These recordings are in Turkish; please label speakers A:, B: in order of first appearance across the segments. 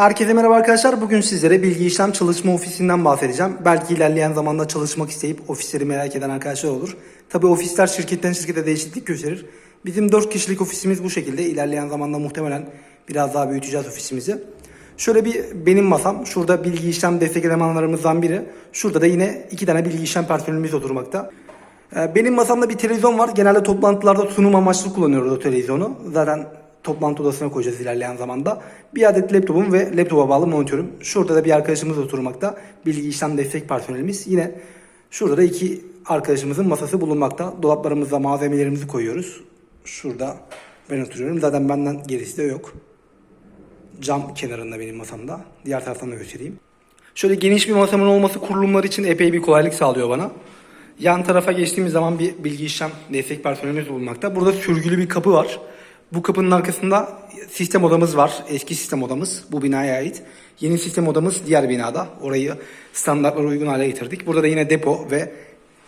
A: Herkese merhaba arkadaşlar. Bugün sizlere bilgi işlem çalışma ofisinden bahsedeceğim. Belki ilerleyen zamanda çalışmak isteyip ofisleri merak eden arkadaşlar olur. Tabi ofisler şirketten şirkete değişiklik gösterir. Bizim 4 kişilik ofisimiz bu şekilde. İlerleyen zamanda muhtemelen biraz daha büyüteceğiz ofisimizi. Şöyle bir benim masam. Şurada bilgi işlem destek elemanlarımızdan biri. Şurada da yine iki tane bilgi işlem personelimiz oturmakta. Ee, Benim masamda bir televizyon var. Genelde toplantılarda sunum amaçlı kullanıyoruz o televizyonu. Zaten toplantı odasına koyacağız ilerleyen zamanda. Bir adet laptopum ve laptopa bağlı monitörüm. Şurada da bir arkadaşımız oturmakta. Bilgi işlem destek personelimiz. Yine şurada da iki arkadaşımızın masası bulunmakta. Dolaplarımızda malzemelerimizi koyuyoruz. Şurada ben oturuyorum. Zaten benden gerisi de yok. Cam kenarında benim masamda. Diğer taraftan da göstereyim. Şöyle geniş bir masamın olması kurulumlar için epey bir kolaylık sağlıyor bana. Yan tarafa geçtiğimiz zaman bir bilgi işlem destek personelimiz bulunmakta. Burada sürgülü bir kapı var. Bu kapının arkasında sistem odamız var. Eski sistem odamız bu binaya ait. Yeni sistem odamız diğer binada. Orayı standartlara uygun hale getirdik. Burada da yine depo ve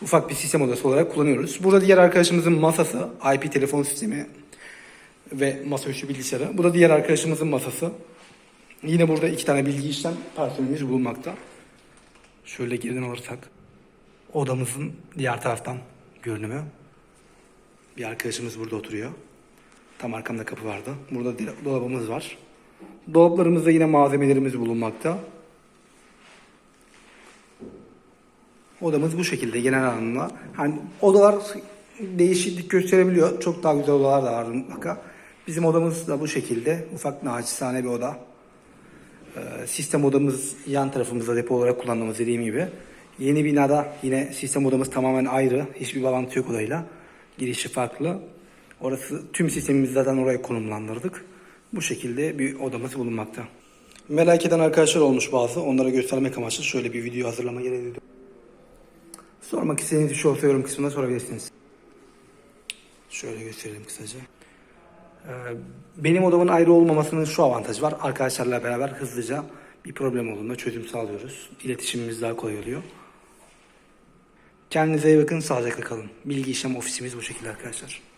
A: ufak bir sistem odası olarak kullanıyoruz. Burada diğer arkadaşımızın masası, IP telefon sistemi ve masaüstü bilgisayarı. Bu da diğer arkadaşımızın masası. Yine burada iki tane bilgi işlem personelimiz bulunmakta. Şöyle geriden alırsak odamızın diğer taraftan görünümü. Bir arkadaşımız burada oturuyor. Tam arkamda kapı vardı. Burada dolabımız var. Dolaplarımızda yine malzemelerimiz bulunmakta. Odamız bu şekilde genel anlamda. Hani odalar değişiklik gösterebiliyor. Çok daha güzel odalar da var mutlaka. Bizim odamız da bu şekilde. Ufak naçizane bir oda. Ee, sistem odamız yan tarafımızda depo olarak kullandığımız dediğim gibi. Yeni binada yine sistem odamız tamamen ayrı. Hiçbir bağlantı yok odayla. Girişi farklı. Orası tüm sistemimizi zaten oraya konumlandırdık. Bu şekilde bir odamız bulunmakta. Merak eden arkadaşlar olmuş bazı. Onlara göstermek amaçlı şöyle bir video hazırlama gereği duydum. Sormak istediğiniz bir şey olsa yorum kısmında sorabilirsiniz. Şöyle gösterelim kısaca. Ee, Benim odamın ayrı olmamasının şu avantajı var. Arkadaşlarla beraber hızlıca bir problem olduğunda çözüm sağlıyoruz. İletişimimiz daha kolay oluyor. Kendinize iyi bakın, sağlıcakla kalın. Bilgi işlem ofisimiz bu şekilde arkadaşlar.